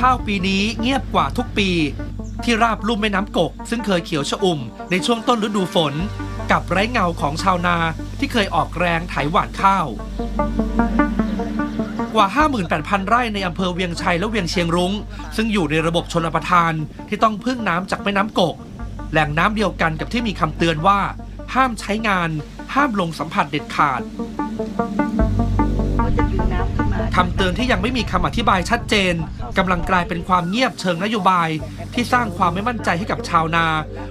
ข้าวปีนี้เงียบกว่าทุกปี ที่ราบลุ่มแม่น้ำกก ซึ่งเคยเขียวชอุ่มในช่วงต้นฤดูฝน กับไร้เงาของชาวนาที่เคยออกแรงไถหว่านข้าว กว่า 58,000 ไร่ในอำเภอเวียงชัยและเวียงเชียงรุง้ง ซึ่งอยู่ในระบบชนประทานที่ต้องพึ่งน้ำจากแม่น้ำกก แหล่งน้ำเดียวกันกับที่มีคำเตือนว่า ห้ามใช้งาน ห้ามลงสัมผัสเด็ดขาด คำเตือนที่ยังไม่มีคำอธิบายชัดเจนกำลังกลายเป็นความเงียบเชิงนโยบาย ที่สร้างความไม่มั่นใจให้กับชาวนา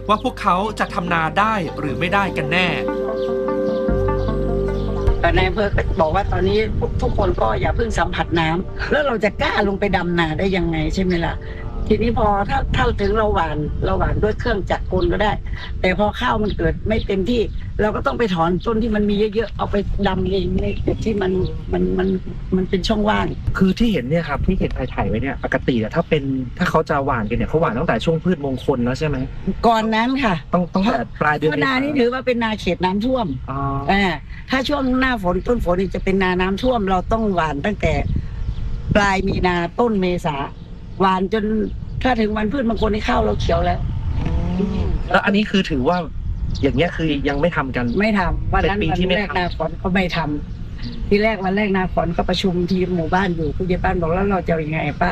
ว่าพวกเขาจะทำนาได้หรือไม่ได้กันแน่แต่ในายอำเภอก็บอกว่าตอนนี้ทุกคนก็อย่าเพิ่งสัมผัสน้ำแล้วเราจะกล้าลงไปดำนาได้ยังไงใช่ไหมล่ะ ทีนี้พอถ้าถ้าถึงเราหวานเราหวานด้วยเครื่องจักรกลก็ได้ แต่พอข้าวมันเกิดไม่เต็มที่ เราก็ต้องไปถอนต้นที่มันมีเยอะๆเอาไปดำเองในจุดที่มันมันมันมันเป็นช่องว่าง คือที่เห็นเนี่ยครับที่เห็นถ่ายถ่ายๆไว้เนี่ยปกติอะถ้าเป็นถ้าเขาจะหว่านกันเนี่ยเขาหว่านตั้งแต่ช่วงพืชมงคลแล้วใช่ไหมก่อนนั้นค่ะต้องต้องแต่ปลายเดือนเพราะนานี่ถือว่าเป็นนาเขตน้ำท่วมอ๋ออ่าถ้าช่วงหน้าฝนต้นฝนนี่จะเป็นนาน้ำท่วม เราต้องหวานตั้งแต่ปลายมีนาต้นเมษา หวานจนถ้าถึงวันพืชบางคนที่ข้าวเราเขียวแล้ว แล้วอันนี้คือถือว่าอย่างเงี้ยคือยังไม่ทำกัน ไม่ทำวันนั้นเป็นปีวันที่ไม่แรกทำ นาฝนก็ไม่ทำที่แรกวันแรกนาฝนก็ประชุมทีมหมู่บ้านอยู่ผู้ใหญ่บ้านบอกแล้วเราจะยังไงป้า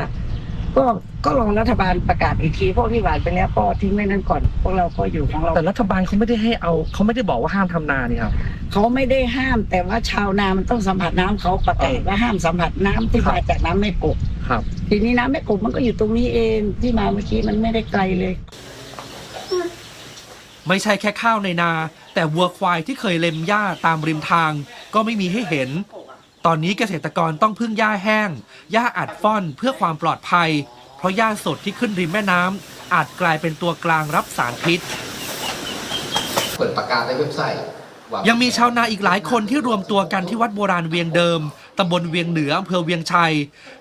ก็ก็รองรัฐบาลประกาศอีกทีพวกที่หวานไปแล้วก็ทิ้งไว้นั่นก่อน พวกเราก็อยู่ของเราแต่รัฐบาลเขาไม่ได้ให้เอาเขาไม่ได้บอกว่าห้ามทำนานี่ครับ เขาไม่ได้ห้ามแต่ว่าชาวนามันต้องสัมผัสน้ำเขาประกาศว่าห้ามสัมผัสน้ำที่ครับมาจากน้ำไม่กบครับ ทีนี้น้ำแม่กบมันก็อยู่ตรงนี้เองที่มาเมื่อกี้มันไม่ได้ไกลเลย ไม่ใช่แค่ข้าวในนา แต่วัวควายที่เคยเล็มหญ้าตามริมทาง ก็ไม่มีให้เห็น ตอนนี้เกษตรกรต้องพึ่งหญ้าแห้ง หญ้าอัดฟ่อนเพื่อความปลอดภัย เพราะหญ้าสดที่ขึ้นริมแม่น้ำอาจกลายเป็นตัวกลางรับสารพิษ เปิดประกาศในเว็บไซต์ว่ายังมีชาวนาอีกหลายคนที่รวมตัวกันที่วัดโบราณเวียงเดิม ตำบลเวียงเหนืออำเภอเวียงชัย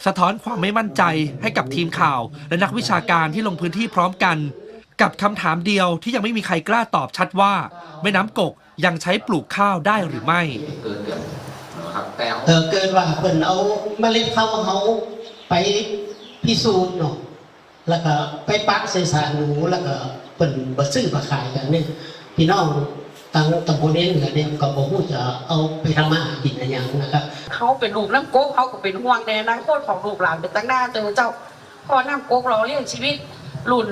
สะท้อนความไม่มั่นใจให้กับทีมข่าว และนักวิชาการที่ลงพื้นที่พร้อมกัน กับคำถามเดียวที่ยังไม่มีใครกล้าตอบชัดว่า แม่น้ำกกยังใช้ปลูกข้าวได้หรือไม่ เกินเดือน นะครับแต่เออเกินว่าเพิ่นเอาเมล็ดข้าวของเขาไปพิสูจน์เนาะแล้วก็ไปปักใส่สารหนูแล้วก็เพิ่นบ่ซื้อมาขายอย่างนี้พี่น้องทางตำบลเองเหนือเนี่ยก็บ่ฮู้จะเอาไปทำมาหากินอะไรอย่างนะครับเขาเป็นลูกน้ำโก๊กเขาก็เป็นห่วงในอนาคตของลูกหลานเป็นตั้งหน้าเจอเจ้าพอน้ำโก๊กเราเลี้ยงชีวิตรุ่น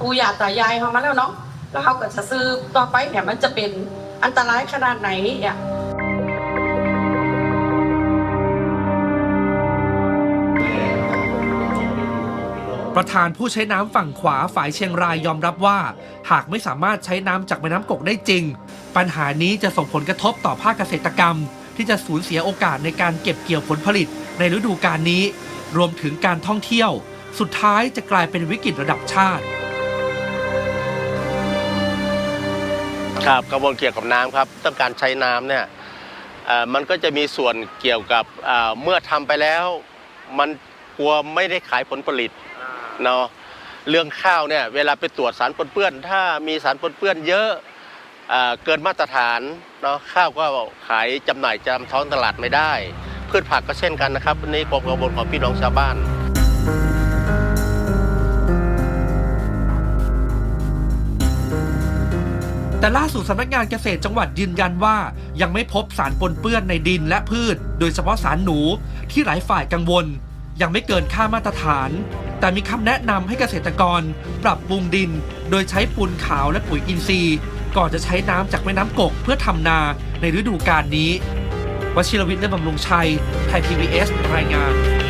ปู่ย่าตายายเขามาแล้วเนาะแล้วเขาก็จะซื้อต่อไปเนี่ยมันจะเป็นอันตรายขนาดไหนเนี่ย ประธานผู้ใช้น้ำฝั่งขวาฝ่ายเชียงรายยอมรับว่า หากไม่สามารถใช้น้ำจากแม่น้ำกกได้จริง ปัญหานี้จะส่งผลกระทบต่อภาคเกษตรกรรม ที่จะสูญเสียโอกาสในการเก็บเกี่ยวผลผลิตในฤดูกาลนี้ รวมถึงการท่องเที่ยว สุดท้ายจะกลายเป็นวิกฤตระดับชาติ ครับกระบวนเกี่ยวกับน้ำครับต้องการใช้น้ำเนี่ยมันก็จะมีส่วนเกี่ยวกับเอ่อเมื่อทำไปแล้ว มันกลัวไม่ได้ขายผลผลิต เนาะเรื่องข้าวเนี่ยเวลาไปตรวจสารปนเปื้อน ถ้ามีสารปนเปื้อนเยอะเอเกินมาตรฐานเนาะข้าวก็ขายจำหน่ายจำท้องตลาดไม่ได้ พืชผักก็เช่นกันนะครับนนี้ความกังวลของพี่น้องชาวบ้านแต่ล่าสุดสำนักงานเกษตรจังหวัดยืนยันว่ายังไม่พบสารปนเปื้อนในดินและพืช โดยเฉพาะสารหนูที่หลายฝ่ายกังวล ยังไม่เกินค่ามาตรฐาน แต่มีคำแนะนำให้เกษตรกร ปรับปรุงดิน โดยใช้ปูนขาวและปุ๋ยอินทรีย์ ก่อนจะใช้น้ำจากแม่น้ำกกเพื่อทำนาในฤดูกาลนี้วชิรวิทย์เลื่อนบำรุงชัย ไทยพีวีเอสรายงาน